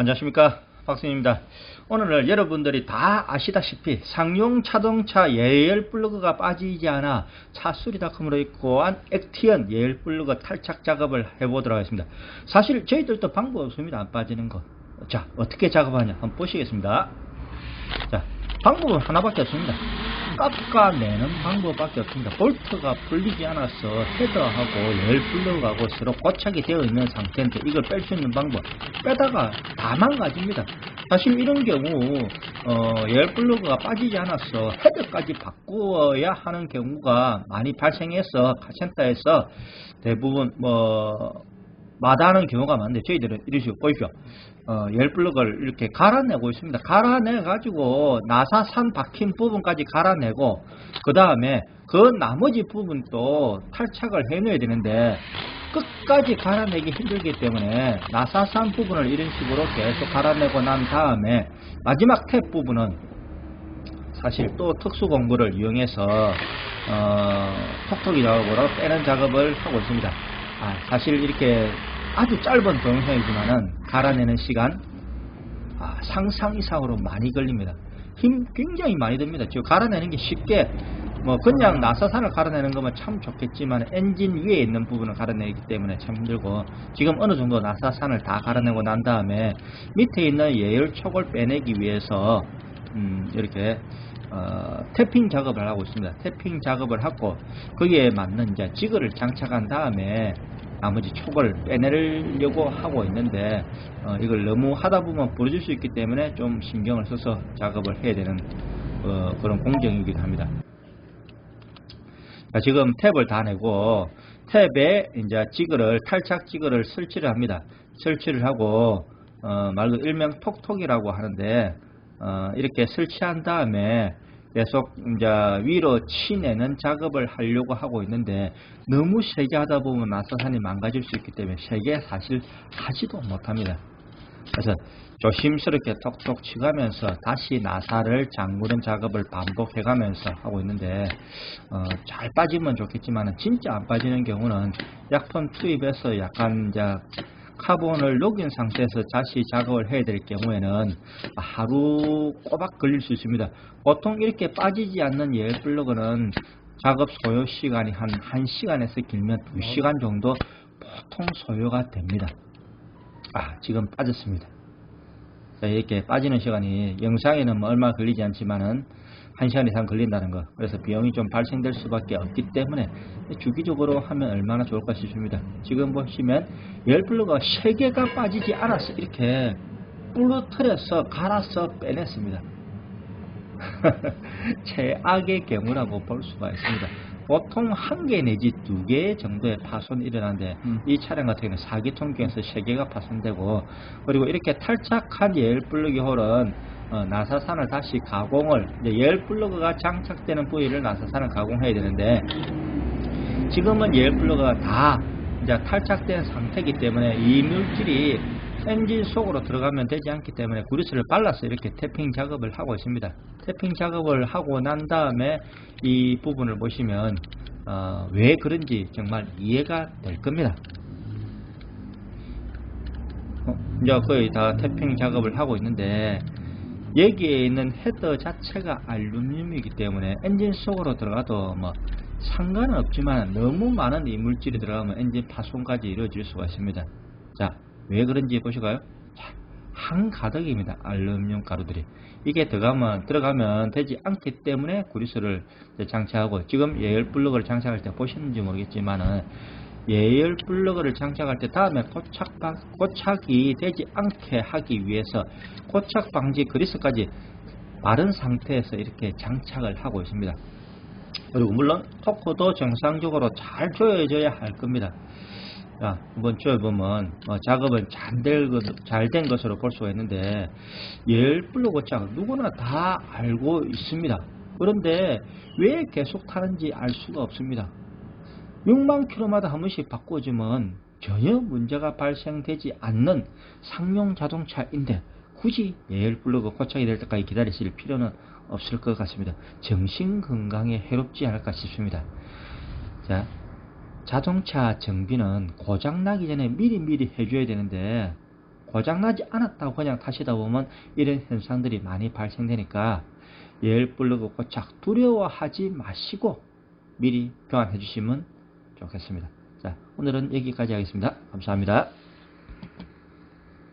안녕하십니까? 박승입니다. 오늘은 여러분들이 다 아시다시피 상용 자동차 예열 플러그가 빠지지 않아 차수리닷컴으로 있고 한 액티언 예열 플러그 탈착 작업을 해보도록 하겠습니다. 사실 저희들도 방법 없습니다. 안 빠지는 거자 어떻게 작업하냐? 한번 보시겠습니다. 자 방법은 하나밖에 없습니다 깎아내는 방법밖에 없습니다. 볼트가 풀리지 않아서 헤더하고 열 플러그하고 서로 고착이 되어 있는 상태인데 이걸 뺄 수 있는 방법 빼다가 다 망가집니다. 사실 이런 경우 어, 열 플러그가 빠지지 않아서 헤더까지 바꾸어야 하는 경우가 많이 발생해서 카센터에서 대부분 뭐 마다하는 경우가 많은데 저희들은 식으로 보십시오. 어, 열 플러그를 이렇게 갈아내고 있습니다. 갈아내 가지고 나사 산 박힌 부분까지 갈아내고 그 다음에 그 나머지 부분도 탈착을 해놔야 되는데 끝까지 갈아내기 힘들기 때문에 나사산 부분을 이런 식으로 계속 갈아내고 난 다음에 마지막 탭 부분은 사실 또 특수 공구를 이용해서 어, 톡톡이 작업으로 빼는 작업을 하고 있습니다. 아, 사실 이렇게 아주 짧은 동영상이지만은 갈아내는 시간 아, 상상 이상으로 많이 걸립니다. 힘 굉장히 많이 듭니다. 지금 갈아내는 게 쉽게 뭐 그냥 나사산을 갈아내는 거면 참 좋겠지만 엔진 위에 있는 부분을 갈아내기 때문에 참 힘들고 지금 어느 정도 나사산을 다 갈아내고 난 다음에 밑에 있는 예열촉을 빼내기 위해서 음, 이렇게 어, 태핑 작업을 하고 있습니다. 태핑 작업을 하고 거기에 맞는 이제 지그를 장착한 다음에 나머지 촉을 빼내려고 하고 있는데 어, 이걸 너무 하다 보면 부러질 수 있기 때문에 좀 신경을 써서 작업을 해야 되는 어, 그런 공정이기도 합니다. 자, 지금 탭을 다 내고 탭에 이제 지그를 탈착 지그를 설치를 합니다. 설치를 하고 어, 말로 일명 톡톡이라고 하는데 어, 이렇게 설치한 다음에 계속 이제 위로 치내는 작업을 하려고 하고 있는데 너무 세게 하다 보면 나사산이 망가질 수 있기 때문에 세게 사실 하지도 못합니다. 그래서 조심스럽게 톡톡 치가면서 다시 나사를 잠그는 작업을 반복해 가면서 하고 있는데 어, 잘 빠지면 좋겠지만 진짜 안 빠지는 경우는 약품 투입해서 약간 이제 카본을 녹인 상태에서 다시 작업을 해야 될 경우에는 하루 꼬박 걸릴 수 있습니다. 보통 이렇게 빠지지 않는 예열 플러그는 작업 소요 시간이 한 1시간에서 길면 2시간 정도 보통 소요가 됩니다. 아 지금 빠졌습니다. 이렇게 빠지는 시간이 영상에는 뭐 얼마 걸리지 않지만은 1시간 이상 걸린다는 거. 그래서 비용이 좀 발생될 수밖에 없기 때문에 주기적으로 하면 얼마나 좋을까 싶습니다. 지금 보시면 열플러가 3개가 빠지지 않았어 이렇게 부러뜨려서 갈아서 빼냈습니다. 최악의 경우라고 볼 수가 있습니다 보통 한 개 내지 두 개 정도의 파손이 일어나는데 음. 이 차량 같은 경우는 4기통 중에서 3개가 파손되고 그리고 이렇게 탈착한 열플러기 홀은 어, 나사산을 다시 가공을 열 플러그가 장착되는 부위를 나사산을 가공해야 되는데 지금은 열 플러그가 다 이제 탈착된 상태이기 때문에 이 물질이 엔진 속으로 들어가면 되지 않기 때문에 구리스를 발라서 이렇게 태핑 작업을 하고 있습니다. 태핑 작업을 하고 난 다음에 이 부분을 보시면 어, 왜 그런지 정말 이해가 될 겁니다. 어, 이제 거의 다 태핑 작업을 하고 있는데 여기에 있는 헤더 자체가 알루미늄이기 때문에 엔진 속으로 들어가도 뭐 상관은 없지만 너무 많은 이물질이 들어가면 엔진 파손까지 이루어질 수가 있습니다. 자, 왜 그런지 보실까요? 자, 한가득입니다. 알루미늄 가루들이. 이게 들어가면, 들어가면 되지 않기 때문에 구리스를 장착하고 지금 예열 블럭을 장착할 때 보시는지 모르겠지만은 예열 플러그를 장착할 때 다음에 고착, 고착이 되지 않게 하기 위해서 고착 방지 그리스까지 바른 상태에서 이렇게 장착을 하고 있습니다. 그리고 물론 토크도 정상적으로 잘 조여져야 할 겁니다. 자, 한번 조여보면 어, 작업은 잘 된 것으로 볼 수가 있는데 열 플러그 고착 누구나 다 알고 있습니다. 그런데 왜 계속 타는지 알 수가 없습니다. 6만 킬로마다 한 번씩 바꿔주면 전혀 문제가 발생되지 않는 상용 자동차인데 굳이 예열 플러그 고착이 될 때까지 기다리실 필요는 없을 것 같습니다. 정신 건강에 해롭지 않을까 싶습니다. 자, 자동차 정비는 고장 나기 전에 미리미리 해줘야 되는데 고장나지 않았다고 그냥 타시다 보면 이런 현상들이 많이 발생되니까 예열 플러그 고착 두려워하지 마시고 미리 교환해 주시면 좋겠습니다. 자, 오늘은 여기까지 하겠습니다. 감사합니다.